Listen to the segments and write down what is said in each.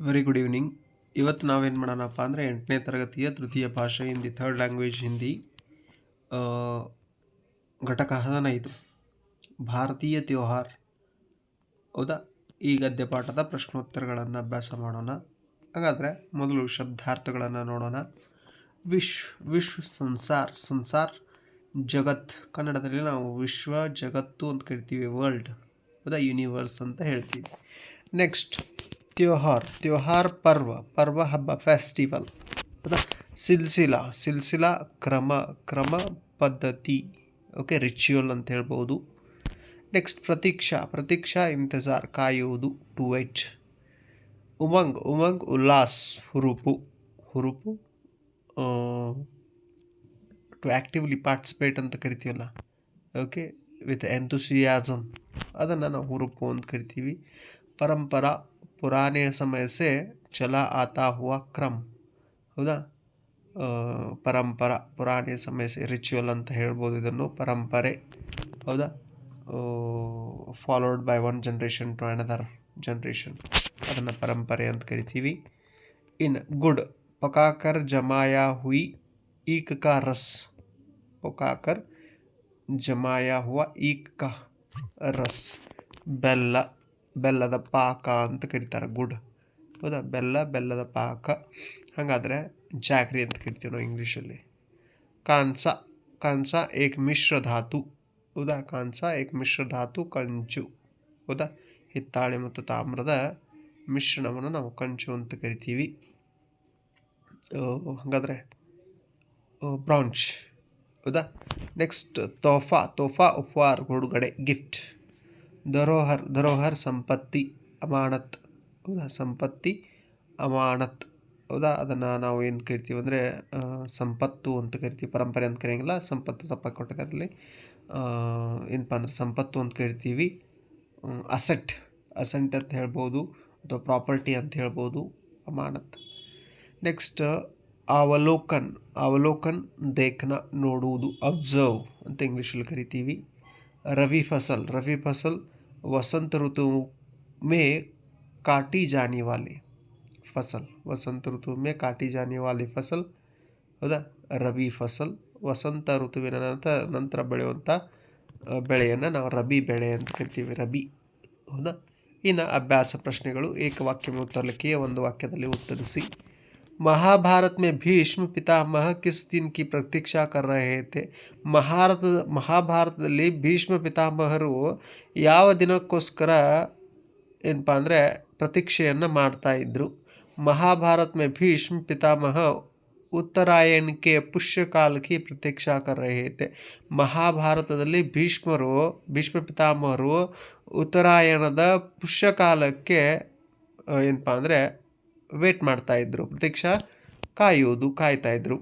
Very good evening ಇವತ್ತು ನಾವೇನು ಮಾಡೋಣಪ್ಪ ಅಂದರೆ ಎಂಟನೇ ತರಗತಿಯ ತೃತೀಯ ಭಾಷೆ ಹಿಂದಿ ಥರ್ಡ್ ಲ್ಯಾಂಗ್ವೇಜ್ ಹಿಂದಿ ಘಟಕ ಹದಿನೈದು. ಭಾರತೀಯ ತ್ಯೋಹಾರ್ ಹೌದಾ? ಈ ಗದ್ಯ ಪಾಠದ ಪ್ರಶ್ನೋತ್ತರಗಳನ್ನು ಅಭ್ಯಾಸ ಮಾಡೋಣ. ಹಾಗಾದರೆ ಮೊದಲು ಶಬ್ದಾರ್ಥಗಳನ್ನು ನೋಡೋಣ. ವಿಶ್ವ ವಿಶ್ವ ಸಂಸಾರ್. ಸಂಸಾರ್, ಜಗತ್. ಕನ್ನಡದಲ್ಲಿ ನಾವು ವಿಶ್ವ, ಜಗತ್ತು ಅಂತ ಕರಿತೀವಿ ವರ್ಲ್ಡ್ ಹೌದಾ? ಯೂನಿವರ್ಸ್ ಅಂತ ಹೇಳ್ತೀವಿ. ನೆಕ್ಸ್ಟ್ ತ್ಯೋಹಾರ್ ತ್ಯೋಹಾರ್ ಪರ್ವ ಪರ್ವ ಹಬ್ಬ ಫೆಸ್ಟಿವಲ್ ಅದ ಸಿಲ್ಸಿಲಾ ಸಿಲ್ಸಿಲಾ ಕ್ರಮ ಕ್ರಮ ಪದ್ಧತಿ. ಓಕೆ ರಿಚುವಲ್ ಅಂತ ಹೇಳ್ಬೋದು. ನೆಕ್ಸ್ಟ್ ಪ್ರತೀಕ್ಷಾ ಪ್ರತೀಕ್ಷಾ ಇಂತಜಾರ್ ಕಾಯುವುದು ಟು ವೆಟ್ ಉಮಂಗ್ ಉಮಂಗ್ ಉಲ್ಲಾಸ್, ಹುರುಪು. ಹುರುಪು ಟು ಆ್ಯಕ್ಟಿವ್ಲಿ ಪಾರ್ಟಿಸಿಪೇಟ್ ಅಂತ ಕರಿತೀವಲ್ಲ. ಓಕೆ ವಿತ್ ಎಂಥುಸಿಯಾಸಮ್ ಅದನ್ನು ನಾವು ಹುರುಪು ಅಂತ ಕರಿತೀವಿ. ಪರಂಪರಾ ಪುರಾನೆ ಸಮಯ ಸೆ ಚಲಾ ಆತಾ ಹುआ ಕ್ರಮ್ ಹೌದಾ ಆ, ಪರಂಪರಾ ಪುರಾಣೆ ಸಮಯ ಸೆ ರಿಚುವಲ್ ಅಂತ ಹೇಳ್ಬೋದು ಇದನ್ನು ಪರಂಪರೆ ಹೌದಾ followed by one generation to another generation ಅದನ್ನು ಪರಂಪರೆ ಅಂತ ಕರಿತೀವಿ ಇನ್ ಗುಡ್ ಪಕಾಕರ್ ಜಮಾಯಾ ಹುಯಿ ಈಕ್ ಕಾ ರಸ್ ಪಕಾಕರ್ ಜಮಾಯಾ ಹುआ ಈಕ್ ಕಾ ರಸ್ ಬೆಲ್ಲ ಬೆಲ್ಲದ ಪಾಕ ಅಂತ ಕರೀತಾರೆ, ಗುಡ್. ಹೌದಾ? ಬೆಲ್ಲ, ಬೆಲ್ಲದ ಪಾಕ. ಹಾಗಾದರೆ ಜಾಕ್ರಿ ಅಂತ ಕರಿತೀವಿ ನಾವು ಇಂಗ್ಲೀಷಲ್ಲಿ. ಕಾನ್ಸ ಕಾನ್ಸ ಏಕ್ ಮಿಶ್ರ ಧಾತು. ಹೌದಾ? ಕಾನ್ಸ ಏಕ್ ಮಿಶ್ರ ಧಾತು, ಕಂಚು. ಹೌದಾ? ಹಿತ್ತಾಳೆ ಮತ್ತು ತಾಮ್ರದ ಮಿಶ್ರಣವನ್ನು ನಾವು ಕಂಚು ಅಂತ ಕರಿತೀವಿ. ಹಾಗಾದರೆ ಬ್ರಾಂಚ್. ಹೌದಾ? ನೆಕ್ಸ್ಟ್, ತೋಫಾ. ತೋಫಾ ಉಪಹಾರ ಗುಡುಗಡೆ, ಗಿಫ್ಟ್. ಧರೋಹರ್ ಧರೋಹರ್ ಸಂಪತ್ತಿ ಅಮಾನತ್. ಹೌದಾ? ಸಂಪತ್ತಿ ಅಮಾನತ್. ಹೌದಾ? ಅದನ್ನು ನಾವು ಏನು ಕರಿತೀವಿ ಅಂದರೆ ಸಂಪತ್ತು ಅಂತ ಕರಿತೀವಿ. ಪರಂಪರೆ ಅಂತ ಕರೆಯಂಗಿಲ್ಲ. ಸಂಪತ್ತು ತಪ್ಪಾಗಿ ಕೊಟ್ಟಿದ್ದಾರೆ ಏನಪ್ಪಾ ಏನಪ್ಪ ಅಂದ್ರೆ ಸಂಪತ್ತು ಅಂತ ಕರಿತೀವಿ. ಅಸೆಟ್. ಅಸೆಂಟ್ ಅಂತ ಹೇಳ್ಬೋದು. ಅಥವಾ ಪ್ರಾಪರ್ಟಿ ಅಂತ ಹೇಳ್ಬೋದು. ಅಮಾನತ್. ನೆಕ್ಸ್ಟ್, ಅವಲೋಕನ್. ಅವಲೋಕನ್ ದೇಖ್ನ ನೋಡುವುದು. ಅಬ್ಸರ್ವ್ ಅಂತ ಇಂಗ್ಲೀಷಲ್ಲಿ ಕರಿತೀವಿ. ರವಿ ಫಸಲ್. ರವಿ ಫಸಲ್ ವಸಂತ ಋತು में काटी जाने वाले फसल ವಸಂತ ಋತು में काटी जाने वाली फसल ಹೌದಾ ರಬಿ ಫಸಲ್ ವಸಂತ ಋತುವಿನ ನಂತರ ನಂತರ ಬೆಳೆಯುವಂಥ ಬೆಳೆಯನ್ನು ನಾವು ರಬಿ ಬೆಳೆ ಅಂತ ಕರಿತೀವಿ ರಬಿ ಹೌದಾ ಇನ್ನು ಅಭ್ಯಾಸ ಪ್ರಶ್ನೆಗಳು ಏಕವಾಕ್ಯ में उत्तर लिखिए ಒಂದು ವಾಕ್ಯದಲ್ಲಿ ಉತ್ತರಿಸಿ महाभारत में भीष्म पितामह किस दिन की प्रतीक्षा कर रहे थे ಮಹಾರತ ಮಹಾಭಾರತದಲ್ಲಿ ಭೀಷ್ಮ ಪಿತಾಮಹರು ಯಾವ ದಿನಕ್ಕೋಸ್ಕರ ಏನಪ್ಪ ಅಂದರೆ ಪ್ರತೀಕ್ಷೆಯನ್ನು ಮಾಡ್ತಾಯಿದ್ರು ಮಹಾಭಾರತ ಮೇ ಭೀಷ್ಮ ಪಿತಾಮಹ ಉತ್ತರಾಯಣಕ್ಕೆ ಪುಷ್ಯಕಾಲಕ್ಕೆ ಪ್ರತೀಕ್ಷಾ ಕರ್ ಮಹಾಭಾರತದಲ್ಲಿ ಭೀಷ್ಮರು, ಭೀಷ್ಮ ಪಿತಾಮಹರು ಉತ್ತರಾಯಣದ ಪುಷ್ಯಕಾಲಕ್ಕೆ ಏನಪ್ಪ ಅಂದರೆ ವೇಟ್ ಮಾಡ್ತಾಯಿದ್ರು ಪ್ರತೀಕ್ಷಾ ಕಾಯೋದು ಕಾಯ್ತಾಯಿದ್ರು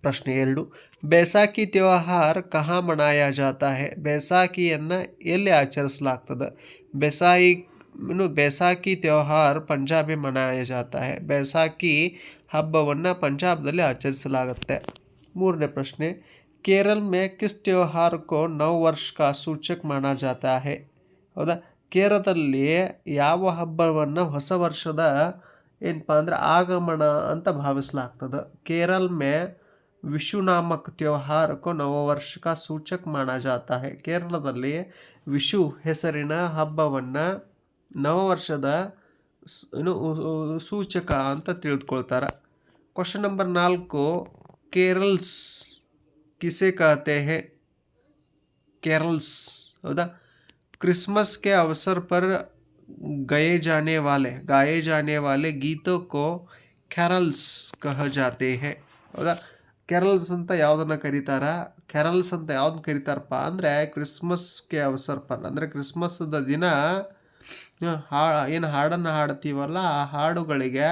ಪ್ರಶ್ನೆ ಎರಡು. ಬೈಸಾಖಿ ತ್ಯೋಹಾರ್ ಕಹಾ ಮನಾಯ ಜಾತಾ ಹೇ ಬೈಸಾಖಿಯನ್ನು ಎಲ್ಲಿ ಆಚರಿಸಲಾಗ್ತದೆ? ಬೈಸಾಯಿ ಇನ್ನು ಬೈಸಾಖಿ ತ್ಯೋಹಾರ್ ಪಂಜಾಬಿ ಮನಾಯ ಜಾತಾ ಹೇ ಬೈಸಾಖಿ ಹಬ್ಬವನ್ನು ಪಂಜಾಬ್ದಲ್ಲಿ ಆಚರಿಸಲಾಗುತ್ತೆ. ಮೂರನೇ ಪ್ರಶ್ನೆ, ಕೇರಳ ಮೇ ಕಿಸ್ ತ್ಯೋಹಾರ್ಕೋ ನವ ವರ್ಷ ಕಾ ಸೂಚಕ್ ಮಾನಾ ಜಾತಾ ಹೇ? ಹೌದಾ? ಕೇರಳದಲ್ಲಿ ಯಾವ ಹಬ್ಬವನ್ನು ಹೊಸ ವರ್ಷದ ಏನಪ್ಪ ಅಂದ್ರೆ ಆಗಮನ ಅಂತ ಭಾವಿಸಲಾಗ್ತದೆ. ಕೇರಳ ಮೇ ವಿಷು ನಾಮಕ ತ್ಯೋಹಾರ ಕೋ ನವವರ್ಷ ಕಾ ಸೂಚಕ್ ಮಾನ ಜಾತಾ है ಕೇರಳದಲ್ಲಿ ವಿಷು ಹೆಸರಿನ ಹಬ್ಬವನ್ನು ನವವರ್ಷದ ಸ್- ಏನು ಉ- ಉ- ಸೂಚಕ ಅಂತ ತಿಳಿದುಕೊಳ್ತಾರೆ ಕ್ವಶನ್ ನಂಬರ್ ನಾಲ್ಕು ಕೇರಳ್ಸ್ ಕಿಸೆ कहते हैं केरल्स हौदा क्रिसमस के अवसर पर गए जाने वाले गाए जाने वाले गीतों को ಕ್ಯಾರಲ್ಸ್ ಕಹ ಜಾತೆ ಹೇ ಕೆರಲ್ಸ್ ಅಂತ ಯಾವುದನ್ನು ಕರೀತಾರ? ಕೆರಲ್ಸ್ ಅಂತ ಯಾವ್ದು ಕರೀತಾರಪ್ಪ? ಅಂದರೆ ಕ್ರಿಸ್ಮಸ್ಗೆ ಅವಸರಪ್ಪ ಅಂದರೆ ಕ್ರಿಸ್ಮಸ್ದ ದಿನ, ಹಾ ಏನು ಹಾಡನ್ನು ಹಾಡ್ತೀವಲ್ಲ, ಆ ಹಾಡುಗಳಿಗೆ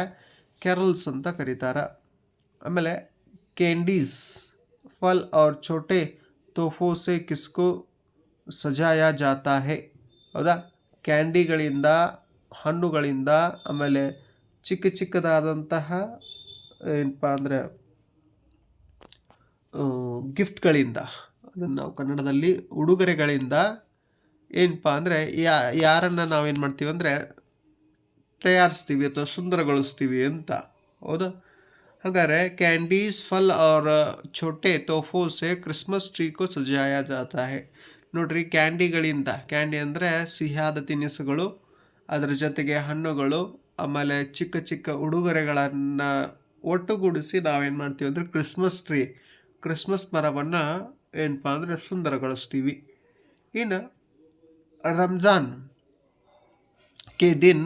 ಕೆರಲ್ಸ್ ಅಂತ ಕರೀತಾರೆ. ಆಮೇಲೆ ಕ್ಯಾಂಡೀಸ್, ಫಲ್ ಅವ್ರ ಛೋಟೆ ತೋಫೋಸೆ ಕಿಸ್ಕು ಸಜಾಯ ಜಾತಾ ಹೇ. ಹೌದಾ? ಕ್ಯಾಂಡಿಗಳಿಂದ, ಹಣ್ಣುಗಳಿಂದ, ಆಮೇಲೆ ಚಿಕ್ಕ ಚಿಕ್ಕದಾದಂತಹ, ಏನಪ್ಪ ಅಂದರೆ ಗಿಫ್ಟ್ಗಳಿಂದ ಅದನ್ನು ನಾವು ಕನ್ನಡದಲ್ಲಿ ಉಡುಗೊರೆಗಳಿಂದ ಏನಪ್ಪ ಅಂದರೆ ಯಾ, ಯಾರನ್ನು ನಾವೇನು ಮಾಡ್ತೀವಿ ಅಂದರೆ ತಯಾರಿಸ್ತೀವಿ ಅಥವಾ ಸುಂದರಗೊಳಿಸ್ತೀವಿ ಅಂತ. ಹೌದಾ? ಹಾಗಾದರೆ ಕ್ಯಾಂಡೀಸ್, ಫಲ್ ಅವರ ಛೋಟೆ, ತೋಫೋಸೆ, ಕ್ರಿಸ್ಮಸ್ ಟ್ರೀಕೋ ಸಜಾಯ ಜಾತಾ ಹೇ ನೋಡ್ರಿ, ಕ್ಯಾಂಡಿಗಳಿಂದ, ಕ್ಯಾಂಡಿ ಅಂದರೆ ಸಿಹಿಯಾದ ತಿನಿಸುಗಳು, ಅದರ ಜೊತೆಗೆ ಹಣ್ಣುಗಳು, ಆಮೇಲೆ ಚಿಕ್ಕ ಚಿಕ್ಕ ಉಡುಗೊರೆಗಳನ್ನು ಒಟ್ಟುಗೂಡಿಸಿ ನಾವೇನು ಮಾಡ್ತೀವಿ ಅಂದರೆ ಕ್ರಿಸ್ಮಸ್ ಟ್ರೀ ಕ್ರಿಸ್ಮಸ್ ಮರವನ್ನು ಏನಪ್ಪ ಅಂದರೆ ಸುಂದರಗೊಳಿಸ್ತೀವಿ ಇನ್ನು ರಂಜಾನ್ ಕೆ ದಿನ್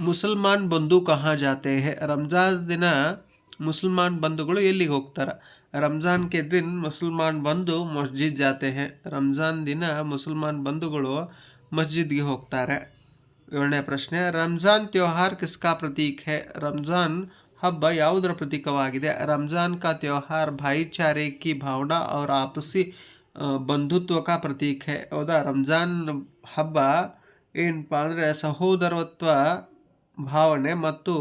ಮುಸಲ್ಮಾನ್ ಬಂಧು ಕಹಾ ಜಾತೆ ಹೇ ರಂಜಾನ್ ದಿನ ಮುಸಲ್ಮಾನ್ ಬಂಧುಗಳು ಎಲ್ಲಿಗೆ ಹೋಗ್ತಾರೆ ರಂಜಾನ್ ಕೆ ದಿನ್ ಮುಸಲ್ಮಾನ್ ಬಂಧು ಮಸ್ಜಿದ್ ಜಾತೆ ಹೇ ರಂಜಾನ್ ದಿನ ಮುಸಲ್ಮಾನ್ ಬಂಧುಗಳು ಮಸ್ಜಿದ್ಗೆ ಹೋಗ್ತಾರೆ ಏಳನೇ ಪ್ರಶ್ನೆ ರಂಜಾನ್ ತ್ಯೋಹಾರ್ ಕಿಸ್ಕಾ ಪ್ರತೀಕ್ ಹೇ ರಂಜಾನ್ ಹಬ್ಬ ಯಾವುದರ ಪ್ರತೀಕವಾಗಿದೆ? ರಂಜಾನ್ ಕಾ ತ್ಯೋಹಾರ್, ಭಾಯಿಚಾರೆ ಕಿ ಭಾವನಾ ಅವರ ಆಪಸಿ ಬಂಧುತ್ವ ಕಾ ಪ್ರತೀಕ ಹೌದಾ? ರಂಜಾನ್ ಹಬ್ಬ ಏನಪ್ಪ ಅಂದರೆ ಸಹೋದರತ್ವ ಭಾವನೆ ಮತ್ತು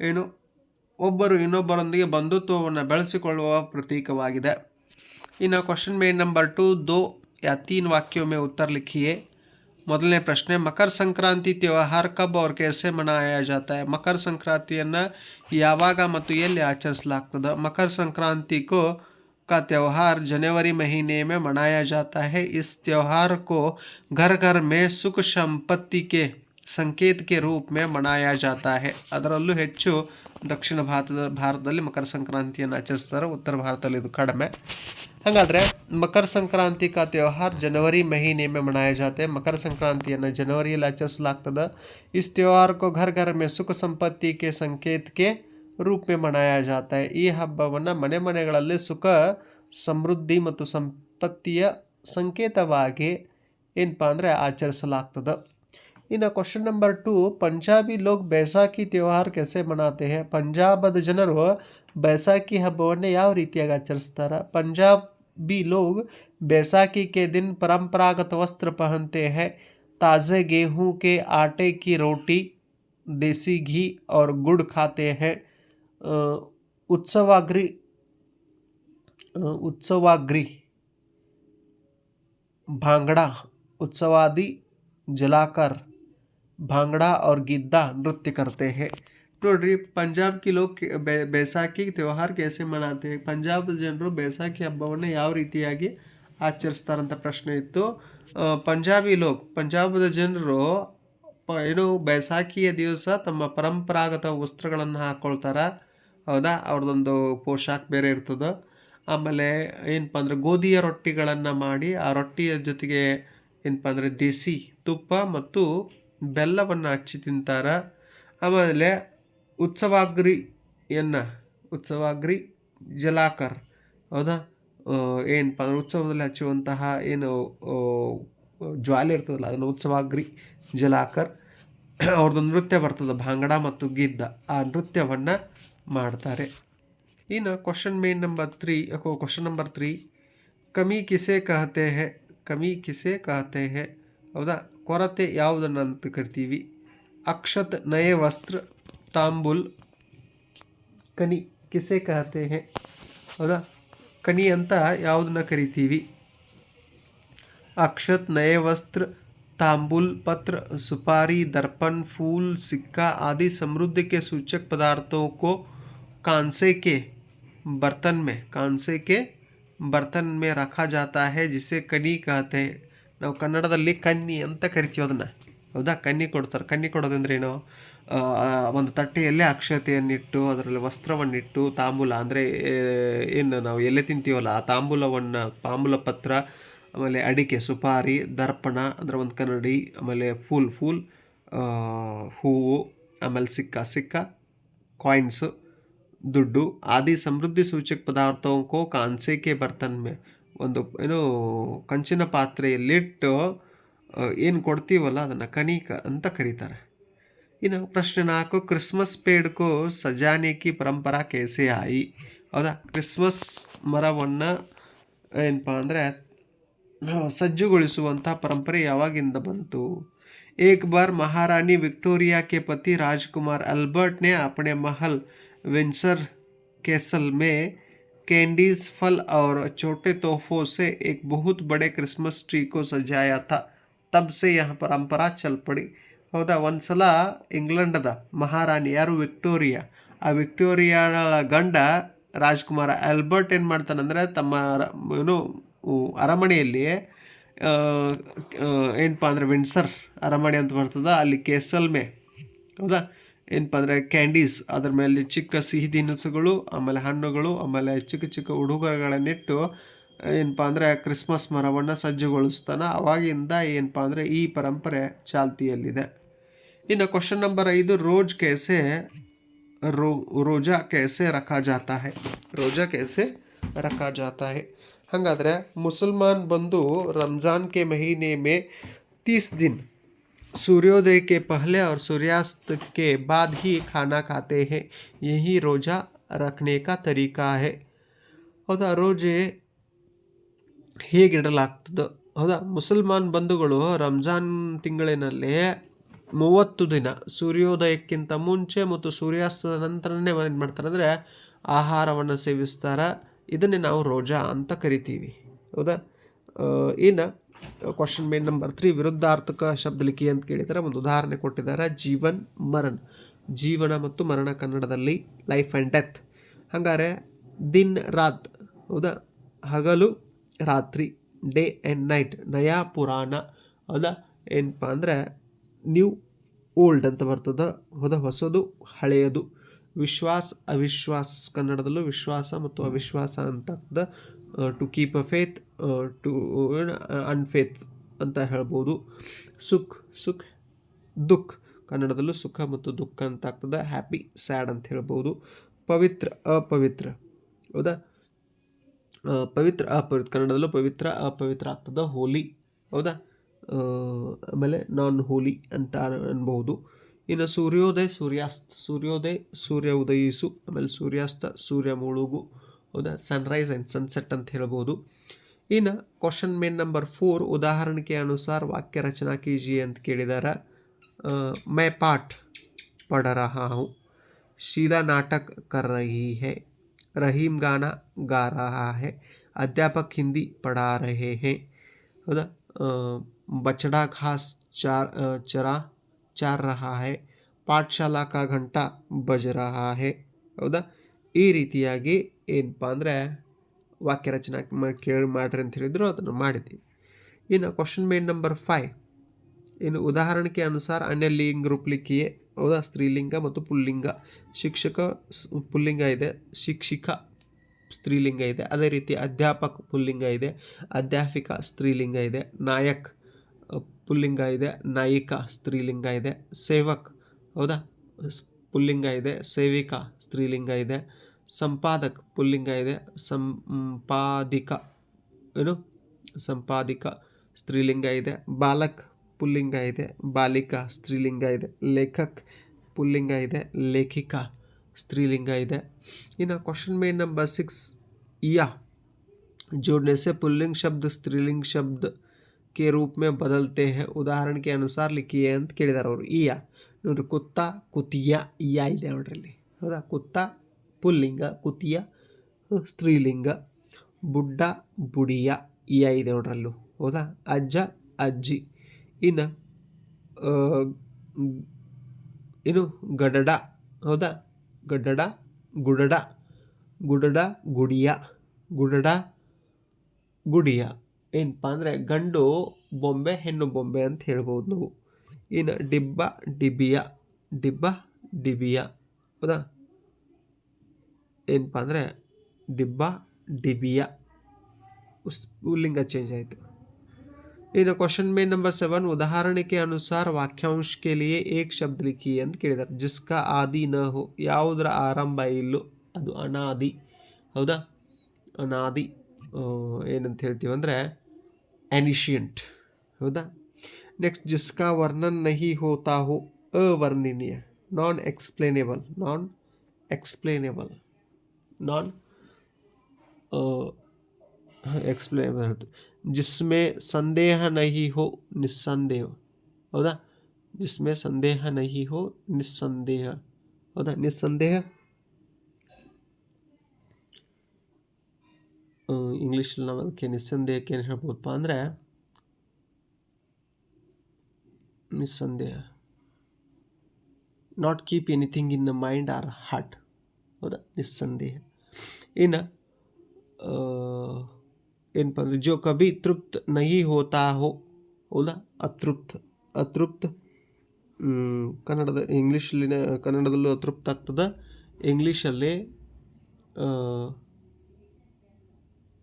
ಏನು ಒಬ್ಬರು ಇನ್ನೊಬ್ಬರೊಂದಿಗೆ ಬಂಧುತ್ವವನ್ನು ಬೆಳೆಸಿಕೊಳ್ಳುವ ಪ್ರತೀಕವಾಗಿದೆ. ಇನ್ನು ಕ್ವಶನ್ ಮೇನ್ ನಂಬರ್ ಟು ದೋ ಯಾ ತೀನ್ ವಾಕ್ಯೊಮ್ಮೆ ಉತ್ತರ ಲಿಖಿಯೇ. ಮೊದಲನೇ ಪ್ರಶ್ನೆ ಮಕರ ಸಂಕ್ರಾಂತಿ ತ್ಯೋಹಾರ್ ಕಬ್ ಅವ್ರ कैसे ಮನಾಯ ಜಾತ है ಮಕರ ಸಂಕ್ರಾಂತಿಯನ್ನು ಯಾವಾಗ ಮತ್ತು ಎಲ್ಲಿ ಆಚರಿಸಲಾಗ್ತದೆ ಮಕರ संक्रांति को का त्यौहार जनवरी महीने में मनाया जाता है इस त्यौहार को घर घर में सुख संपत्ति के ಸಂಕೇತ ಕೆ ರೂಪ್ ಮೇ ಮನಾಯ ಜಾತಾ ಹೇ ಅದರಲ್ಲೂ ಹೆಚ್ಚು ದಕ್ಷಿಣ ಭಾರತದ ಭಾರತದಲ್ಲಿ ಮಕರ ಸಂಕ್ರಾಂತಿಯನ್ನು ಆಚರಿಸ್ತಾರೆ ಉತ್ತರ ಭಾರತದಲ್ಲಿ ಇದು ಕಡಿಮೆ ಹಾಗಾದರೆ ಮಕರ ಸಂಕ್ರಾಂತಿ ಕಾ ತ್ಯೋಹಾರ್ ಜನವರಿ ಮಹೀನೆ ಮೇ ಮನಾಯ ಜಾತೆ. ಮಕರ ಸಂಕ್ರಾಂತಿಯನ್ನು ಜನವರಿಯಲ್ಲಿ ಆಚರಿಸಲಾಗ್ತದೆ ಇಸ್ ತ್ಯೋಹಾರ್ ಕೋ ಘರ್ ಘರ್ ಮೇ ಸುಖ ಸಂಪತ್ತಿ ಕೆ ಸಂಕೇತ ಕೆ ರೂಪ್ ಮೇ ಮನಾಯ ಜಾತ. ಹೈ ಈ ಹಬ್ಬವನ್ನು ಮನೆ ಮನೆಗಳಲ್ಲಿ ಸುಖ ಸಮೃದ್ಧಿ ಮತ್ತು ಸಂಪತ್ತಿಯ ಸಂಕೇತವಾಗಿ ಏನಪ್ಪ ಅಂದರೆ ಆಚರಿಸಲಾಗ್ತದೆ. ಇನ್ನು ಕ್ವಶನ್ ನಂಬರ್ ಟು ಪಂಜಾಬಿ ಲೋಗ್ ಬೈಸಾಖಿ ತ್ಯೋಹಾರ್ ಕೆಸೆ ಮನಾತೆ ಹೇ? ಪಂಜಾಬದ ಜನರು ಬೈಸಾಖಿ ಹಬ್ಬವನ್ನು ಯಾವ ರೀತಿಯಾಗಿ ಆಚರಿಸ್ತಾರೆ? ಪಂಜಾಬಿ ಲೋಗ್ बैसाखी के दिन परंपरागत वस्त्र पहनते हैं। ताज़े गेहूँ के आटे की रोटी, देसी घी और गुड़ खाते हैं। उत्सवाग्री उत्सवाग्री, भांगड़ा, उत्सवादि जलाकर भांगड़ा और गिद्दा नृत्य करते हैं। ನೋಡಿರಿ ಪಂಜಾಬ್ ಲೋಕ್ ಬೆ ಬೈಸಾಖಿ ತ್ಯವಹಾರ ಕೇಸೆ ಮನಾತೆ ಪಂಜಾಬ್ ಜನರು ಬೈಸಾಖಿ ಹಬ್ಬವನ್ನು ಯಾವ ರೀತಿಯಾಗಿ ಆಚರಿಸ್ತಾರಂತ ಪ್ರಶ್ನೆ ಇತ್ತು. ಪಂಜಾಬಿ ಲೋಕ್ ಪಂಜಾಬದ ಜನರು ಏನು ಬೈಸಾಖಿಯ ದಿವಸ ತಮ್ಮ ಪರಂಪರಾಗತ ವಸ್ತ್ರಗಳನ್ನು ಹಾಕ್ಕೊಳ್ತಾರೆ ಹೌದಾ? ಅವ್ರದ್ದೊಂದು ಪೋಷಾಕ್ ಬೇರೆ ಇರ್ತದೆ. ಆಮೇಲೆ ಏನಪ್ಪ ಅಂದರೆ ಗೋಧಿಯ ರೊಟ್ಟಿಗಳನ್ನು ಮಾಡಿ ಆ ರೊಟ್ಟಿಯ ಜೊತೆಗೆ ಏನಪ್ಪ ಅಂದರೆ ದೇಸಿ ತುಪ್ಪ ಮತ್ತು ಬೆಲ್ಲವನ್ನು ಹಚ್ಚಿ ತಿಂತಾರೆ. ಆಮೇಲೆ ಉತ್ಸವಾಗ್ರಿಯನ್ನು, ಉತ್ಸವಾಗ್ರಿ ಜಲಾಕರ್. ಹೌದಾ? ಏನಪ್ಪ ಅಂದ್ರೆ ಉತ್ಸವದಲ್ಲಿ ಹಚ್ಚುವಂತಹ ಏನು ಜ್ವಾಲೆ ಇರ್ತದಲ್ಲ, ಅದನ್ನು ಉತ್ಸವಾಗ್ರಿ ಜಲಾಕರ್. ಅವ್ರದ್ದು ನೃತ್ಯ ಬರ್ತದೆ, ಭಾಂಗಡ ಮತ್ತು ಗಿದ್ದ. ಆ ನೃತ್ಯವನ್ನು ಮಾಡ್ತಾರೆ. ಇನ್ನು question main number three question number three ಕಮಿ ಕಿಸೆ ಕಹತೆ ಹೇ, ಕಮಿ ಕಿಸೆ ಕಹತೆ ಹೇ. ಹೌದಾ? ಕೊರತೆ ಯಾವುದನ್ನು ಅಂತ ಕರಿತೀವಿ? ಅಕ್ಷತ್ ನಯ ವಸ್ತ್ರ ತಾಂಬುಲ್ ಕನಿ ಕಿಸೆ ಕಹತೆ ಹೇ ಹೌದಾ ಕನಿ ಅಂತ ಯಾವುದನ್ನ ಕರಿತೀವಿ अक्षत नए वस्त्र तांबुल पत्र सुपारी दर्पण फूल सिक्का आदि समृद्धि के सूचक पदार्थों को कांसे के बर्तन में कांसे के बर्तन में रखा जाता है जिसे कनी कहते हैं ನಾವು ಕನ್ನಡದಲ್ಲಿ ಕನ್ನಿ ಅಂತ ಕರಿತೀವಿ ಅದನ್ನು ಹೌದಾ ಕನ್ನಿ ಕೊಡ್ತಾರೆ ಕನ್ನಿ ಕೊಡೋದಂದ್ರೇನು ಆ, ಆ ಒಂದು ತಟ್ಟೆಯಲ್ಲೇ ಅಕ್ಷತೆಯನ್ನಿಟ್ಟು, ಅದರಲ್ಲಿ ವಸ್ತ್ರವನ್ನಿಟ್ಟು, ತಾಂಬೂಲ ಅಂದರೆ ಏನು ನಾವು ಎಲೆ ತಿಂತೀವಲ್ಲ, ಆ ತಾಂಬೂಲವನ್ನು, ತಾಂಬೂಲ ಪತ್ರ, ಆಮೇಲೆ ಅಡಿಕೆ, ಸುಪಾರಿ, ದರ್ಪಣ, ಅಂದರೆ ಒಂದು ಕನ್ನಡಿ, ಆಮೇಲೆ ಫೂಲ್ ಫೂಲ್ ಹೂವು, ಆಮೇಲೆ ಸಿಕ್ಕ ಸಿಕ್ಕ ಕಾಯಿನ್ಸು ದುಡ್ಡು, ಆದಿ ಸಮೃದ್ಧಿ ಸೂಚಕ ಪದಾರ್ಥಕ್ಕೋ ಕಾನ್ಸೇಕೆ ಬರ್ತನ್ಮೆ ಒಂದು, ಏನು, ಕಂಚಿನ ಪಾತ್ರೆಯಲ್ಲಿಟ್ಟು ಏನು ಕೊಡ್ತೀವಲ್ಲ, ಅದನ್ನು ಕಣಿಕ ಅಂತ ಕರೀತಾರೆ. ಇನ್ನು ಪ್ರಶ್ನೆ ನಾಲ್ಕು ಕ್ರಿಸ್ಮಸ್ ಪೇಡ್ ಕೋ ಸಜಾನೆ ಕಿ ಪರಂಪರಾ ಕೇಸೆ ಆಯಿ ಹೌದಾ ಕ್ರಿಸ್ಮಸ್ ಮರವನ್ನು ಏನಪ್ಪ ಅಂದರೆ ಸಜ್ಜುಗೊಳಿಸುವಂಥ ಪರಂಪರೆ ಯಾವಾಗಿಂದ ಬಂತು ಏಕ್ ಬಾರ್ ಮಹಾರಾಣಿ ವಿಕ್ಟೋರಿಯಾ के पति राजकुमार अल्बर्ट ने अपने महल विंसर कैसल में कैंडीज फल और छोटे तोहफों से एक बहुत बड़े क्रिसमस ट्री को सजाया था तब से यह परंपरा चल पड़ी ಹೌದಾ? ಒಂದು ಸಲ ಇಂಗ್ಲೆಂಡದ ಮಹಾರಾಣಿ, ಯಾರು? ವಿಕ್ಟೋರಿಯಾ. ಆ ವಿಕ್ಟೋರಿಯಾ ಗಂಡ ರಾಜ್ಕುಮಾರ ಆಲ್ಬರ್ಟ್ ಏನು ಮಾಡ್ತಾನಂದರೆ ತಮ್ಮ ಏನು ಅರಮನೆಯಲ್ಲಿ ಏನಪ್ಪ ಅಂದರೆ ವಿನ್ಸರ್ ಅರಮನೆ ಅಂತ ಬರ್ತದ, ಅಲ್ಲಿ ಕೇಸಲ್ಮೆ, ಹೌದಾ? ಏನಪ್ಪ ಅಂದರೆ ಕ್ಯಾಂಡೀಸ್, ಅದ್ರ ಮೇಲೆ ಚಿಕ್ಕ ಸಿಹಿ ತಿನಿಸುಗಳು, ಆಮೇಲೆ ಹಣ್ಣುಗಳು, ಆಮೇಲೆ ಚಿಕ್ಕ ಚಿಕ್ಕ ಉಡುಗೊರೆಗಳನ್ನಿಟ್ಟು, ಏನಪ್ಪ ಅಂದರೆ ಕ್ರಿಸ್ಮಸ್ ಮರವನ್ನು ಸಜ್ಜುಗೊಳಿಸ್ತಾನೆ. ಅವಾಗಿಂದ ಏನಪ್ಪ ಅಂದರೆ ಈ ಪರಂಪರೆ ಚಾಲ್ತಿಯಲ್ಲಿದೆ. ಇನ್ನು ಕ್ವಶನ್ ನಂಬರ್ ಐದು ರೋಜ್ कैसे रो रोजा कैसे रखा जाता है रोजा कैसे रखा जाता है ಹಾಗಾದರೆ ಮುಸಲ್ಮಾನ್ ಬಂದು ರಂಜಾನ್ के महीने में तीस दिन सूर्योदय के पहले और सूर्यास्त के बाद ही खाना खाते हैं यही रोज़ा रखने का तरीका है ಹೌದಾ ರೋಜೆ ಹೇಗಿಡಲಾಗ್ತದೆ ಹೌದಾ ಮುಸಲ್ಮಾನ್ ಬಂಧುಗಳು ರಂಜಾನ್ ತಿಂಗಳಿನಲ್ಲಿ ಮೂವತ್ತು ದಿನ ಸೂರ್ಯೋದಯಕ್ಕಿಂತ ಮುಂಚೆ ಮತ್ತು ಸೂರ್ಯಾಸ್ತದ ನಂತರನೇ ಏನು ಮಾಡ್ತಾರೆ ಅಂದರೆ ಆಹಾರವನ್ನು ಸೇವಿಸ್ತಾರೆ? ಇದನ್ನೇ ನಾವು ರೋಜಾ ಅಂತ ಕರಿತೀವಿ. ಹೌದಾ? ಇನ್ನು ಕ್ವಶನ್ ಮೇನ್ ನಂಬರ್ ತ್ರೀ ವಿರುದ್ಧಾರ್ಥಕ ಶಬ್ದ ಲಿಖಿ ಅಂತ ಕೇಳಿದ್ದಾರೆ ಒಂದು ಉದಾಹರಣೆ ಕೊಟ್ಟಿದ್ದಾರೆ. ಜೀವನ್ ಮರಣ ಜೀವನ ಮತ್ತು ಮರಣ ಕನ್ನಡದಲ್ಲಿ ಲೈಫ್ ಆ್ಯಂಡ್ ಡೆತ್ ಹಂಗಾರೆ ದಿನ್, ರಾತ್. ಹೌದಾ? ಹಗಲು, ರಾತ್ರಿ ಡೇ ಆ್ಯಂಡ್ ನೈಟ್ ನಯಾ, ಪುರಾಣ. ಹೌದಾ? ಏನಪ್ಪ ಅಂದರೆ ನ್ಯೂ ಓಲ್ಡ್ ಅಂತ ಬರ್ತದೆ. ಹೋದ ಹೊಸದು, ಹಳೆಯದು. ವಿಶ್ವಾಸ, ಅವಿಶ್ವಾಸ, ಕನ್ನಡದಲ್ಲೂ ವಿಶ್ವಾಸ ಮತ್ತು ಅವಿಶ್ವಾಸ ಅಂತ to keep a faith to unfaith ಅಂತ ಹೇಳ್ಬೋದು. ಸುಖ್ ಸುಖ್, ದುಃಖ್. ಕನ್ನಡದಲ್ಲೂ ಸುಖ ಮತ್ತು ದುಃಖ ಅಂತ ಆಗ್ತದೆ. ಹ್ಯಾಪಿ ಸ್ಯಾಡ್ ಅಂತ ಹೇಳ್ಬೋದು. ಪವಿತ್ರ, ಅಪವಿತ್ರ. ಹೌದಾ? ಪವಿತ್ರ, ಅಪವಿತ್ರ. ಕನ್ನಡದಲ್ಲೂ ಪವಿತ್ರ, ಅಪವಿತ್ರ ಆಗ್ತದೆ. ಹೋಲಿ ಹೌದಾ? ಆಮೇಲೆ ನಾನ್ ಹೋಲಿ ಅಂತ ಅನ್ಬಹುದು. ಇನ್ನು ಸೂರ್ಯೋದಯ, ಸೂರ್ಯಾಸ್ತ, ಸೂರ್ಯೋದಯ, ಸೂರ್ಯ ಉದಯಿಸು, ಆಮೇಲೆ ಸೂರ್ಯಾಸ್ತ, ಸೂರ್ಯ ಮುಳುಗು, ಹೌದಾ? ಸನ್ರೈಸ್ ಆ್ಯಂಡ್ ಸನ್ಸೆಟ್ ಅಂತ ಹೇಳ್ಬೋದು ಇನ್ನು ಕ್ವಶನ್ ಮೇನ್ ನಂಬರ್ ಫೋರ್ ಉದಾಹರಣೆಗೆ ಅನುಸಾರ ವಾಕ್ಯ ರಚನಾ ಕೀಜಿ ಅಂತ ಕೇಳಿದಾರ. ಮೈ ಪಾಟ್ ಪಡರ ಹಾವು ಶೀಲಾ ನಾಟಕ ಕರ್ ರಹಿ ಹೇ ರಹೀಮ್ ಗಾನ ಗಾ ರಹಾ ಹೇ, ಅಧ್ಯಾಪಕ್ ಹಿಂದಿ ಪಡಾ ರಹೆ ಹೇ, ಹೌದಾ? बछड़ा घास चार अ, चरा चार रहा है ಪಾಠಶಾಲಾ ಕಾ ಘಂಟಾ ಬಜ ರಹಾ ಹೇ ಹೌದಾ ಈ ರೀತಿಯಾಗಿ ಏನಪ್ಪ ಅಂದರೆ ವಾಕ್ಯ ರಚನೆ ಮಾಡಿ ಕೇಳಿ ಮಾಡ್ರಿ ಅಂತ ಹೇಳಿದ್ರು ಅದನ್ನು ಮಾಡಿದ್ದೀವಿ ಇನ್ನು ಕ್ವಶನ್ ಮೇನ್ ನಂಬರ್ ಫೈವ್ ಇನ್ನು ಉದಾಹರಣೆಗೆ ಅನುಸಾರ ಅನ್ಯ ಲಿಂಗ ರೂಪ ಲಿಖಿಯೇ ಹೌದಾ ಸ್ತ್ರೀಲಿಂಗ ಮತ್ತು ಪುಲ್ಲಿಂಗ ಶಿಕ್ಷಕ ಸ್- ಪುಲ್ಲಿಂಗ ಇದೆ ಶಿಕ್ಷಿಕ ಸ್ತ್ರೀಲಿಂಗ ಇದೆ ಅದೇ ರೀತಿ ಅಧ್ಯಾಪಕ ಪುಲ್ಲಿಂಗ ಇದೆ ಅಧ್ಯಾಪಿಕ ಸ್ತ್ರೀಲಿಂಗ ಇದೆ ನಾಯಕ್ ಅ, ಪುಲ್ಲಿಂಗ ಇದೆ ನಾಯಿಕ ಸ್ತ್ರೀಲಿಂಗ ಇದೆ ಸೇವಕ್ ಹೌದಾ ಸ್- ಪುಲ್ಲಿಂಗ ಇದೆ ಸೇವಿಕಾ ಸ್ತ್ರೀಲಿಂಗ ಇದೆ ಸಂಪಾದಕ್ ಪುಲ್ಲಿಂಗ ಇದೆ ಸಂಪಾದಿಕ ಏನು ಸಂಪಾದಿಕ ಸ್ತ್ರೀಲಿಂಗ ಇದೆ ಬಾಲಕ್ ಪುಲ್ಲಿಂಗ ಇದೆ ಬಾಲಿಕಾ ಸ್ತ್ರೀಲಿಂಗ ಇದೆ ಲೇಖಕ್ ಪುಲ್ಲಿಂಗ ಇದೆ ಲೇಖಿಕಾ ಸ್ತ್ರೀಲಿಂಗ ಇದೆ ಇನ್ನು ಕ್ವಶನ್ ಮೇನ್ ನಂಬರ್ सिक्स या जोड़ने से पुल्लिंग शब्द स्त्रीलिंग शब्द के रूप में बदलते हैं उदाहरण के अनुसार लिखिए ಅಂತ ಕೇಳಿದಾರೆ ಅವರು ಇಯ ನೋಡ್ರಿ ಕುತ್ತ ಕುತಿಯ ಇಯ ಇದೆ ನೋಡ್ರಿ ಇಲ್ಲಿ ಹೌದಾ ಕುತ್ತ ಪುಲ್ಲಿಂಗ ಕುತಿಯ ಅಹ್, ಸ್ತ್ರೀಲಿಂಗ ಬುಡ್ಡ ಬುಡಿಯ ಇಯ ಇದೆ ನೋಡ್ರಲ್ಲೂ ಹೌದಾ ಅಜ್ಜ ಅಜ್ಜಿ ಇನ್ನು ಆ, ಏನು ಗಡಡ ಹೌದಾ ಗಡ್ಡಡ ಗುಡಡ ಗುಡಡ ಗುಡಿಯ ಗುಡಡ ಗುಡಿಯ ಏನಪ್ಪ ಅಂದರೆ ಗಂಡು ಬೊಂಬೆ, ಹೆಣ್ಣು ಬೊಂಬೆ ಅಂತ ಹೇಳ್ಬೋದು ನಾವು. ಇನ್ನು ಡಿಬ್ಬ, ಡಿಬಿಯ ಡಿಬ್ಬ, ಡಿಬಿಯ ಹೌದಾ ಏನಪ್ಪ ಅಂದರೆ ಡಿಬ್ಬ, ಡಿಬಿಯ ಲಿಂಗ ಚೇಂಜ್ ಆಯಿತು. ಇನ್ನು ಕ್ವಶನ್ ಮೇನ್ ನಂಬರ್ ಸೆವೆನ್ ಉದಾಹರಣೆಗೆ ಅನುಸಾರ ವಾಕ್ಯಾಂಶ ಲಿಯೇ ಏಕ್ ಶಬ್ದ ಲಿಖಿ ಅಂತ ಕೇಳಿದ್ದಾರೆ ಜಿಸ್ಕಾ, ಆದಿ ನ ಹೋ ಯಾವುದರ ಆರಂಭ, ಇಲ್ಲೋ, ಅದು ಅನಾದಿ. ಹೌದಾ? ಅನಾದಿ ಏನಂತ ಹೇಳ್ತೀವಂದರೆ एनिशियंट होता? नेक्स्ट जिसका वर्णन नहीं होता हो, अवर्णनीय non explainable non explainable non explainable जिसमें संदेह नहीं हो, निस्संदेह, होता? जिसमें संदेह नहीं हो, निस्संदेह, होता? निस्संदेह ಇಂಗ್ಲೀಷಲ್ಲಿ ನಾವು ಅದಕ್ಕೆ ನಿಸ್ಸಂದೇಹಕ್ಕೆ ಏನು ಹೇಳ್ಬೋದಪ್ಪ ಅಂದರೆ ನಿಸ್ಸಂದೇಹ. Not keep anything in mind or heart ಹೌದಾ? ನಿಸ್ಸಂದೇಹ. ಇನ್ನು ಏನಪ್ಪ ಅಂದರೆ, ಜೋ ಕಬಿ ತೃಪ್ತ ನಹಿ ಹೋತಾ ಹೋ. ಹೌದಾ? ಅತೃಪ್ತ ಅತೃಪ್ತ. ಕನ್ನಡದ, ಇಂಗ್ಲೀಷಲ್ಲಿನ, ಕನ್ನಡದಲ್ಲೂ ಅತೃಪ್ತ ಆಗ್ತದೆ. ಇಂಗ್ಲೀಷಲ್ಲಿ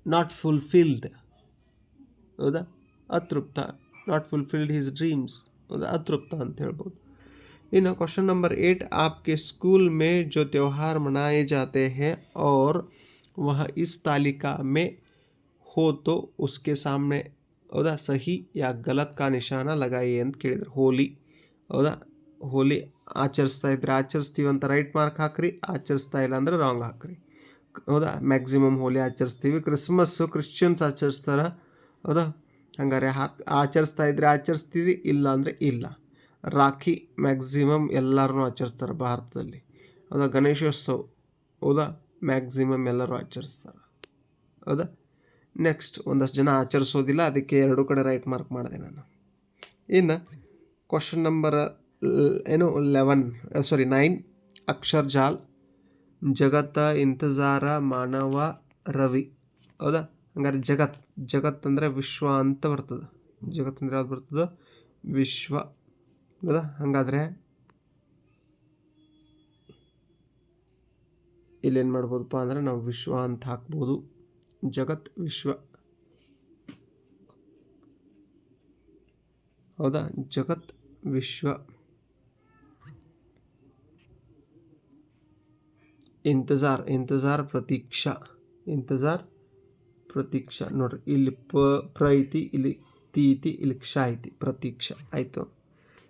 ನಾಟ್ ಫುಲ್ಫಿಲ್ಡ್ ಹೌದಾ ಅತೃಪ್ತ ನಾಟ್ ಫುಲ್ಫಿಲ್ಡ್ ಹಿಸ್ ಡ್ರೀಮ್ಸ್ ಹೌದಾ ಅತೃಪ್ತ ಅಂತ ಹೇಳ್ಬೋದು इन्हें क्वेश्चन नंबर एट आपके स्कूल में जो त्यौहार मनाए जाते हैं और वह इस तालिका में हो तो उसके सामने ಹೌದಾ ಸಹಿ ಯಾ ಗಲತ್ ಕಾ ನಿಶಾನ ಲಗಾಯಿ ಅಂತ ಕೇಳಿದ್ರು ಹೋಲಿ ಹೌದಾ ಹೋಲಿ ಆಚರಿಸ್ತಾ ಇದ್ರೆ ಆಚರಿಸ್ತೀವಿ ಅಂತ ರೈಟ್ ಮಾರ್ಕ್ ಹಾಕ್ರಿ ಆಚರಿಸ್ತಾ ಇಲ್ಲ ಅಂದ್ರೆ ರಾಂಗ್ ಹಾಕ್ರಿ ಹೌದಾ? ಮ್ಯಾಕ್ಸಿಮಮ್ ಹೋಲಿ ಆಚರಿಸ್ತೀವಿ. ಕ್ರಿಸ್ಮಸ್ಸು ಕ್ರಿಶ್ಚಿಯನ್ಸ್ ಆಚರಿಸ್ತಾರ. ಹೌದಾ? ಹಂಗಾರೆ ಹಾಕಿ, ಆಚರಿಸ್ತಾ ಇದ್ರೆ ಆಚರಿಸ್ತೀವಿ ಇಲ್ಲ ಅಂದರೆ ಇಲ್ಲ. ರಾಖಿ ಮ್ಯಾಕ್ಸಿಮಮ್ ಎಲ್ಲರೂ ಆಚರಿಸ್ತಾರೆ ಭಾರತದಲ್ಲಿ. ಹೌದಾ? ಗಣೇಶೋತ್ಸವ. ಹೌದಾ? ಮ್ಯಾಕ್ಸಿಮಮ್ ಎಲ್ಲರೂ ಆಚರಿಸ್ತಾರೆ. ಹೌದಾ? ನೆಕ್ಸ್ಟ್ ಒಂದಷ್ಟು ಜನ ಆಚರಿಸೋದಿಲ್ಲ. ಅದಕ್ಕೆ ಎರಡು ಕಡೆ ರೈಟ್ ಮಾರ್ಕ್ ಮಾಡಿದೆ ನಾನು. ಇನ್ನು ಕ್ವಶನ್ ನಂಬರ್ ಏನು? ಲೆವೆನ್ ಸಾರಿ ನೈನ್ ಅಕ್ಷರ್ ಜಾಲ್ ಜಗತ್ತ ಇಂತಜಾರ ಮಾನವ ರವಿ. ಹೌದಾ? ಹಂಗಾರೆ ಜಗತ್ ಜಗತ್ ಅಂದರೆ ವಿಶ್ವ ಅಂತ ಬರ್ತದೆ. ಜಗತ್ ಅಂದರೆ ಯಾವ್ದು ಬರ್ತದೆ? ವಿಶ್ವ. ಹೌದಾ? ಹಾಗಾದರೆ ಇಲ್ಲೇನು ಮಾಡ್ಬೋದಪ್ಪ ಅಂದರೆ ನಾವು ವಿಶ್ವ ಅಂತ ಹಾಕ್ಬೋದು. ಜಗತ್, ವಿಶ್ವ. ಹೌದಾ? ಜಗತ್, ವಿಶ್ವ. ಇಂತಜಾರ್ ಇಂತಜಾರ್ ಪ್ರತೀಕ್ಷಾ ಇಂತಜಾರ್ ಪ್ರತೀಕ್ಷಾ. ನೋಡ್ರಿ, ಇಲ್ಲಿ ಪ ಪ್ರ ಐತಿ ಇಲ್ಲಿ ತಿ ಐತಿ ಇಲ್ಲಿ ಕ್ಷ ಐತಿ ಪ್ರತೀಕ್ಷಾ. ಆಯಿತು.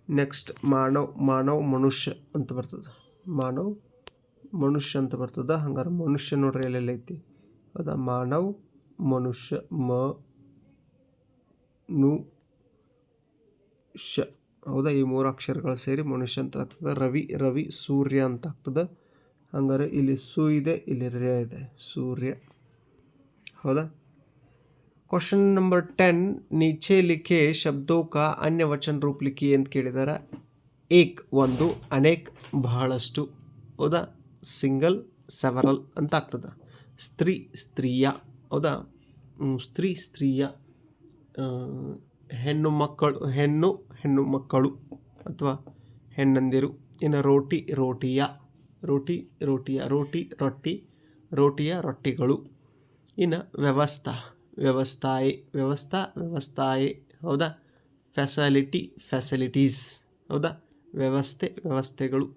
ನೆಕ್ಸ್ಟ್ ಮಾನವ್ ಮಾನವ್ ಮನುಷ್ಯ ಅಂತ ಬರ್ತದೆ. ಮಾನವ್ ಮನುಷ್ಯ ಅಂತ ಬರ್ತದೆ. ಹಂಗಾರೆ ಮನುಷ್ಯ ನೋಡ್ರಿ ಎಲ್ಲೆಲ್ಲ ಐತಿ? ಅದ ಮಾನವ್ ಮನುಷ್ಯ ಮ, ನು, ಶ. ಹೌದಾ? ಈ ಮೂರು ಅಕ್ಷರಗಳು ಸೇರಿ ಮನುಷ್ಯ ಅಂತ ಆಗ್ತದೆ. ರವಿ ರವಿ, ಸೂರ್ಯ ಅಂತ ಆಗ್ತದೆ. ಹಂಗಾರೆ ಇಲ್ಲಿ ಸು ಇದೆ, ಇಲ್ಲಿ ರೇ ಇದೆ. ಸೂರ್ಯ. ಹೌದಾ? ಕ್ವಶನ್ ನಂಬರ್ ಟೆನ್ ನೀಚೆ ಲಿಖೆ ಶಬ್ದೋಕ ಅನ್ಯ ವಚನ ರೂಪ ಲಿಖಿ ಅಂತ ಕೇಳಿದಾರೆ. ಏಕ್, ಒಂದು, ಅನೇಕ್, ಬಹಳಷ್ಟು. ಹೌದಾ? ಸಿಂಗಲ್ ಸೆವರಲ್ ಅಂತ ಆಗ್ತದೆ. ಸ್ತ್ರೀ, ಸ್ತ್ರೀಯ. ಹೌದಾ? ಸ್ತ್ರೀ, ಸ್ತ್ರೀಯ. ಹೆಣ್ಣು ಮಕ್ಕಳು, ಹೆಣ್ಣು ಹೆಣ್ಣು ಮಕ್ಕಳು. ಅಥವಾ ಹೆಣ್ಣಂದಿರು. ಇನ್ನು ರೋಟಿ, ರೋಟಿಯ. ರೋಟಿ, ರೋಟಿಯ ರೋಟಿ, ರೊಟ್ಟಿ, ರೋಟಿಯ ರೊಟ್ಟಿಗಳು. ಇನ್ನು ವ್ಯವಸ್ಥಾ, ವ್ಯವಸ್ಥಾಯೆ ವ್ಯವಸ್ಥಾ, ವ್ಯವಸ್ಥಾಯೆ, ಹೌದಾ? ಫೆಸಲಿಟಿ ಫೆಸಿಲಿಟೀಸ್ ಹೌದಾ? ವ್ಯವಸ್ಥೆ, ವ್ಯವಸ್ಥೆಗಳು.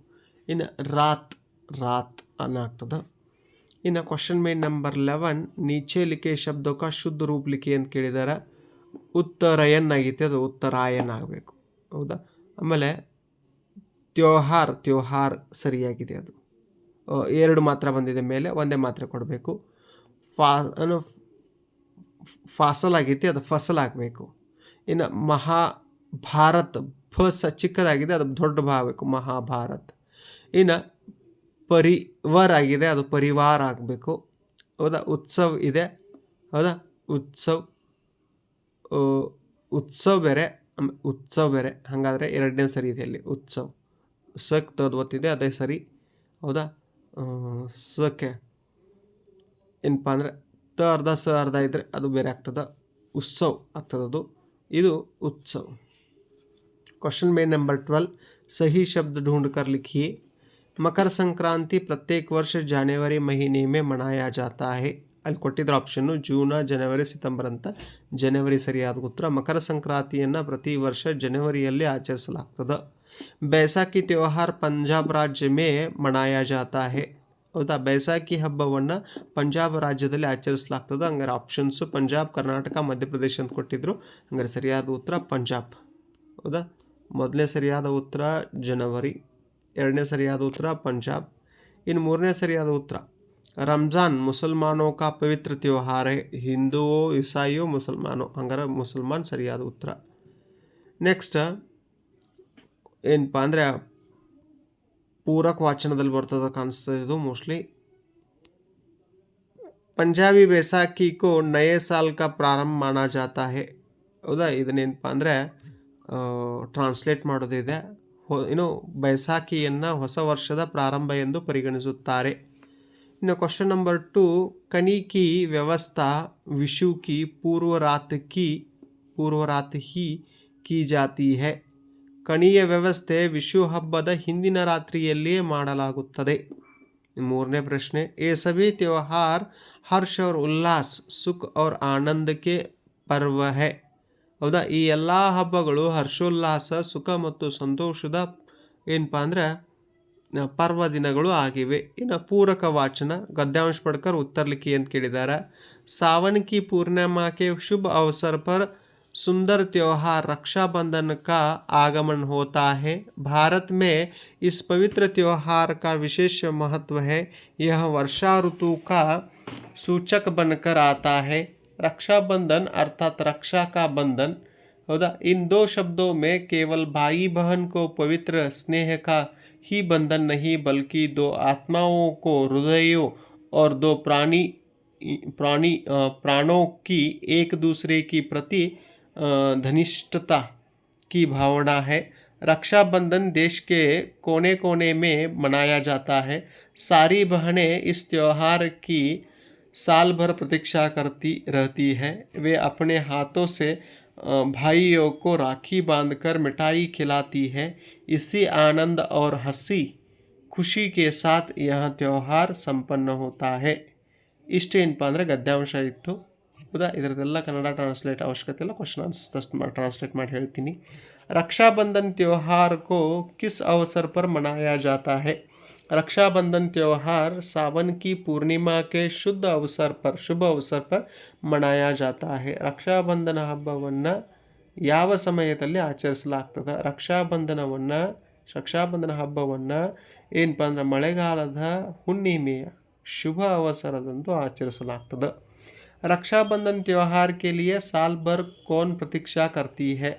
ಇನ್ನು ರಾತ್ ರಾತ್ ಅನ್ನಾಗ್ತದೆ. ಇನ್ನು ಕ್ವಶನ್ ಮೇನ್ ನಂಬರ್ ಲೆವೆನ್ ನೀಚೆ, ಲಿಖೆ ಶಬ್ದಕ ಶುದ್ಧ, ರೂಪ, ಲಿಖೆ ಅಂತ ಕೇಳಿದಾರ. ಉತ್ತರಯನ್ ಆಗೈತೆ ಅದು ಉತ್ತರಾಯನ್ ಆಗಬೇಕು, ಹೌದಾ? ಆಮೇಲೆ ತ್ಯೋಹಾರ್ ತ್ಯೋಹಾರ್ ಸರಿಯಾಗಿದೆ ಅದು. ಎರಡು ಮಾತ್ರ ಬಂದಿದೆ ಮೇಲೆ, ಒಂದೇ ಮಾತ್ರೆ ಕೊಡಬೇಕು. ಫಾ ಫಾಸಲ್ ಆಗೈತಿ ಅದು ಫಸಲ್ ಆಗಬೇಕು ಇನ್ನು ಮಹಾಭಾರತ್, ಫ ಸ ಚಿಕ್ಕದಾಗಿದೆ, ಅದು ದೊಡ್ಡ ಭಾ ಆಗಬೇಕು, ಮಹಾಭಾರತ್. ಇನ್ನು ಪರಿವಾರ ಆಗಿದೆ, ಅದು ಪರಿವಾರ ಆಗಬೇಕು. ಹೌದಾ, ಉತ್ಸವ್ ಇದೆ, ಹೌದಾ, ಉತ್ಸವ್ ಉತ್ಸವ ಬೇರೆ ಉತ್ಸವ ಬೇರೆ. ಹಾಗಾದರೆ ಎರಡನೇ ಸರಿ ಇದೆ ಅಲ್ಲಿ, ಉತ್ಸವ್. ಸಕ್ ತದ್ ಒತ್ತಿದೆ, ಅದೇ ಸರಿ. ಹೌದಾ? ಸಕ್ಕೆ ಏನಪ್ಪ ಅಂದರೆ ತ ಅರ್ಧ ಸ ಅರ್ಧ ಇದ್ದರೆ ಅದು ಬೇರೆ ಆಗ್ತದೆ ಉತ್ಸವ್ ಆಗ್ತದದು ಇದು ಉತ್ಸವ್ क्वेश्चन में नंबर ट्वेल्व सही शब्द ढूंढ कर लिखिए मकर संक्रांति प्रत्येक वर्ष जनवरी महीने में मनाया जाता है ಅಲ್ಲಿ ಕೊಟ್ಟಿದ್ರ ಆಪ್ಷನ್ನು ಜೂನ ಜನವರಿ ಸೆಪ್ಟೆಂಬರ್ ಅಂತ ಜನವರಿ ಸರಿಯಾದ ಉತ್ತರ ಮಕರ ಸಂಕ್ರಾಂತಿಯನ್ನು ಪ್ರತಿ ವರ್ಷ ಜನವರಿಯಲ್ಲಿ ಆಚರಿಸಲಾಗ್ತದೆ ಬೈಸಾಖಿ ತ್ಯೋಹಾರ ಪಂಜಾಬ್ ರಾಜ್ಯ ಮೇ ಮನಾಯಾ ಜಾತಾ ಹೇ ಹೌದಾ ಬೈಸಾಖಿ ಹಬ್ಬವನ್ನು ಪಂಜಾಬ್ ರಾಜ್ಯದಲ್ಲಿ ಆಚರಿಸಲಾಗ್ತದೆ. ಹಂಗಾರೆ ಆಪ್ಷನ್ಸು ಪಂಜಾಬ್ ಕರ್ನಾಟಕ, ಮಧ್ಯಪ್ರದೇಶ ಅಂತ ಕೊಟ್ಟಿದ್ರು. ಹಂಗಾರೆ ಸರಿಯಾದ ಉತ್ತರ ಪಂಜಾಬ್. ಹೌದಾ? ಮೊದಲನೇ ಸರಿಯಾದ ಉತ್ತರ ಜನವರಿ, ಎರಡನೇ ಸರಿಯಾದ ಉತ್ತರ ಪಂಜಾಬ್, ಇನ್ನು ಮೂರನೇ ಸರಿಯಾದ ಉತ್ತರ ರಂಜಾನ್, ಮುಸಲ್ಮಾನೋ ಕಾ ಪವಿತ್ರ ತ್ಯೋಹಾರ ಹಿಂದೂವೋ ಇಸಾಯಿಯೋ ಮುಸಲ್ಮಾನೋ. ಹಂಗಾರೆ ಮುಸಲ್ಮಾನ್ ಸರಿಯಾದ ಉತ್ತರ. ನೆಕ್ಸ್ಟ್ ಏನಪ್ಪ ಅಂದರೆ ಪೂರಕ ವಾಚನದಲ್ಲಿ ಬರ್ತದೆ ಕಾಣಿಸ್ತದೆ ಇದು ಮೋಸ್ಟ್ಲಿ ಪಂಜಾಬಿ ಬೇಸಾಖಿಗೂ ನಯ ಸಾಲ್ ಕಾ ಪ್ರಾರಂಭ ಮಾಡ ಜಾತಾ ಹೇ. ಹೌದಾ? ಇದನ್ನೇನಪ್ಪ ಅಂದರೆ ಟ್ರಾನ್ಸ್ಲೇಟ್ ಮಾಡೋದಿದೆ ಏನು ಬೈಸಾಖಿಯನ್ನು ಹೊಸ ವರ್ಷದ ಪ್ರಾರಂಭ ಎಂದು ಪರಿಗಣಿಸುತ್ತಾರೆ. ಇನ್ನು ಕ್ವಶನ್ ನಂಬರ್ ಟು ಕನಿಕಿ ವ್ಯವಸ್ಥಾ ವಿಶುಕಿ ಪೂರ್ವರಾತ್ ಕಿ ಪೂರ್ವರಾತ್ ಹಿ ಕಿ ಜಾತಿ ಹೇ. ಕಣಿಯ ವ್ಯವಸ್ಥೆ ವಿಶು ಹಬ್ಬದ ಹಿಂದಿನ ರಾತ್ರಿಯಲ್ಲಿಯೇ ಮಾಡಲಾಗುತ್ತದೆ. ಮೂರನೇ ಪ್ರಶ್ನೆ ಎ ಸಭಿ ತ್ಯವಹಾರ್ ಹರ್ಷ ಅವ್ರ ಉಲ್ಲಾಸ್, ಸುಖ್ ಅವ್ರ ಆನಂದಕ್ಕೆ ಪರ್ವ ಹೇ ಹೌದಾ, ಈ ಎಲ್ಲ ಹಬ್ಬಗಳು ಹರ್ಷೋಲ್ಲಾಸ, ಸುಖ ಮತ್ತು ಸಂತೋಷದ ಏನಪ್ಪ ಅಂದರೆ ಪರ್ವ ದಿನಗಳು ಆಗಿವೆ. ಇನ್ನು ಪೂರಕ ವಾಚನ ಗದ್ಯಾಂಶ ಪಡ್ಕರ್ ಉತ್ತರ್ಲಿಕ್ಕಿ ಅಂತ ಕೇಳಿದ್ದಾರೆ ಸಾವನ್ ಕಿ ಶುಭ ಅವಸರ ಪರ್ सुंदर त्यौहार रक्षाबंधन का आगमन होता है। भारत में इस पवित्र त्यौहार का विशेष महत्व है। यह वर्षा ऋतु का सूचक बनकर आता है। रक्षाबंधन अर्थात रक्षा का बंधन। होगा इन दो शब्दों में केवल भाई बहन को पवित्र स्नेह का ही बंधन नहीं, बल्कि दो आत्माओं को, हृदयों और दो प्राणी प्राणी प्राणों की एक दूसरे की प्रति घनिष्ठता की भावना है रक्षाबंधन देश के कोने कोने में मनाया जाता है सारी बहनें इस त्योहार की साल भर प्रतीक्षा करती रहती है वे अपने हाथों से अ, भाइयों को राखी बांधकर मिठाई खिलाती है इसी आनंद और हंसी खुशी के साथ यह त्यौहार संपन्न होता है ಇಷ್ಟೇನಪ್ಪ ಅಂದರೆ ಗದ್ಯಾಂಶ ಇತ್ತು ಹೌದಾ ಇದರದೆಲ್ಲ ಕನ್ನಡ ಟ್ರಾನ್ಸ್ಲೇಟ್ ಅವಶ್ಯಕತೆ ಇಲ್ಲ ಕ್ವಶನ್ ಆನ್ಸರ್ಸ್ ಅಷ್ಟು ಮಾಡಿ ಟ್ರಾನ್ಸ್ಲೇಟ್ ಮಾಡಿ ಹೇಳ್ತೀನಿ रक्षाबंधन त्योहार को किस अवसर पर मनाया जाता है रक्षाबंधन त्योहार सावन की पूर्णिमा के शुद्ध अवसर पर शुभ अवसर पर मनाया जाता है ರಕ್ಷಾಬಂಧನ ಹಬ್ಬವನ್ನು ಯಾವ ಸಮಯದಲ್ಲಿ ಆಚರಿಸಲಾಗ್ತದೆ ರಕ್ಷಾಬಂಧನವನ್ನು ರಕ್ಷಾಬಂಧನ ಹಬ್ಬವನ್ನು ಏನಪ್ಪ ಅಂದ್ರೆ ಮಳೆಗಾಲದ ಹುಣ್ಣಿಮೆಯ ಶುಭ ಅವಸರದಂದು ಆಚರಿಸಲಾಗ್ತದೆ ರಕ್ಷಾಬಂಧನ್ त्यौहार के लिए ಕೋನ್ ಪ್ರತೀಕ್ಷಾ कौन ಹೆ.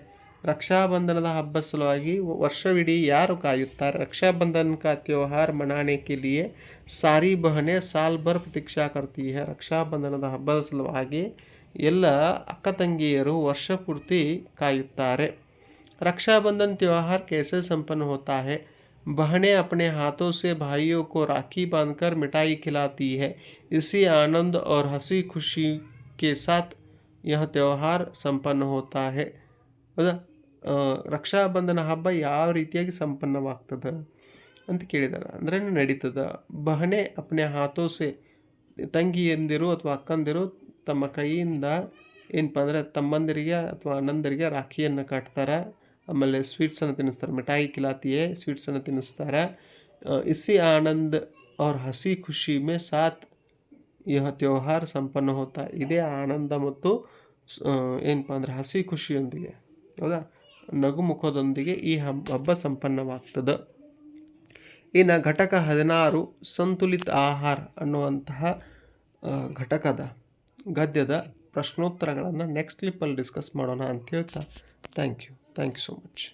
ರಕ್ಷಾಬಂಧನದ है ಹಬ್ಬದ ಸಲುವಾಗಿ ವರ್ಷವಿಡೀ ಯಾರು ಕಾಯುತ್ತಾರೆ? ರಕ್ಷಾಬಂಧನಕ ತ್ಯೋಹಾರ್ ಮನಾಣೆಕೆ लिए ಸಾರಿ ಬಹನೆ ಸಾಲ್ ಭರ್ ಪ್ರತೀಕ್ಷಾ ಕರ್ತಿ है ರಕ್ಷಾಬಂಧನದ ಹಬ್ಬದ ಸಲುವಾಗಿ ಎಲ್ಲ ಅಕ್ಕ ತಂಗಿಯರು ವರ್ಷ ಪೂರ್ತಿ ಕಾಯುತ್ತಾರೆ. ರಕ್ಷಾಬಂಧನ ತ್ಯೋಹಾರ್ कैसे ಸಂಪನ್ನ ಹೋತಾ है बहनें अपने हाथों से भाइयों को राखी बांधकर मिठाई खिलाती है इसी आनंद और हंसी खुशी के साथ यह त्यौहार संपन्न होता है ಹೌದಾ ಆ, ರಕ್ಷಾಬಂಧನ ಹಬ್ಬ ಯಾವ ರೀತಿಯಾಗಿ ಸಂಪನ್ನವಾಗ್ತದೆ ಅಂತ ಕೇಳಿದ್ದಾರೆ ಅಂದ್ರೆ ನಡೀತದ ಬಹನೆ ಅಪ್ನೆ ಹಾತೋಸೆ ತಂಗಿಯಂದಿರು ಅಥವಾ ಅಕ್ಕಂದಿರು ತಮ್ಮ ಕೈಯಿಂದ ಏನಪ್ಪ ಅಂದರೆ ತಮ್ಮಂದಿರಿಗೆ ಅಥವಾ ಅಣ್ಣಂದಿರಿಗೆ ರಾಖಿಯನ್ನು ಕಟ್ತಾರೆ ಆಮೇಲೆ ಸ್ವೀಟ್ಸನ್ನು ತಿನ್ನಿಸ್ತಾರೆ. ಮಿಠಾಯಿ ಕಿಲಾತಿಯೇ ಸ್ವೀಟ್ಸನ್ನು ತಿನ್ನಿಸ್ತಾರೆ. ಇಸಿ ಆನಂದ್ ಅವ್ರ ಹಸಿ ಖುಷಿ ಮೇ ಸಾತ್ ಯಹ ತ್ಯೋಹಾರ ಸಂಪನ್ನ ಹೋತಾ. ಇದೇ ಆನಂದ ಮತ್ತು ಏನಪ್ಪ ಅಂದರೆ ಹಸಿ ಖುಷಿಯೊಂದಿಗೆ, ಹೌದಾ? ನಗುಮುಖದೊಂದಿಗೆ ಈ ಹಬ್ಬ ಹಬ್ಬ ಸಂಪನ್ನವಾಗ್ತದೆ. ಇನ್ನು ಘಟಕ ಹದಿನಾರು ಸಂತುಲಿತ ಆಹಾರ ಅನ್ನುವಂತಹ ಘಟಕದ ಗದ್ಯದ ಪ್ರಶ್ನೋತ್ತರಗಳನ್ನು ನೆಕ್ಸ್ಟ್ ಕ್ಲಿಪ್ಪಲ್ಲಿ ಡಿಸ್ಕಸ್ ಮಾಡೋಣ ಅಂತ ಹೇಳ್ತಾ. Thank you thank you so much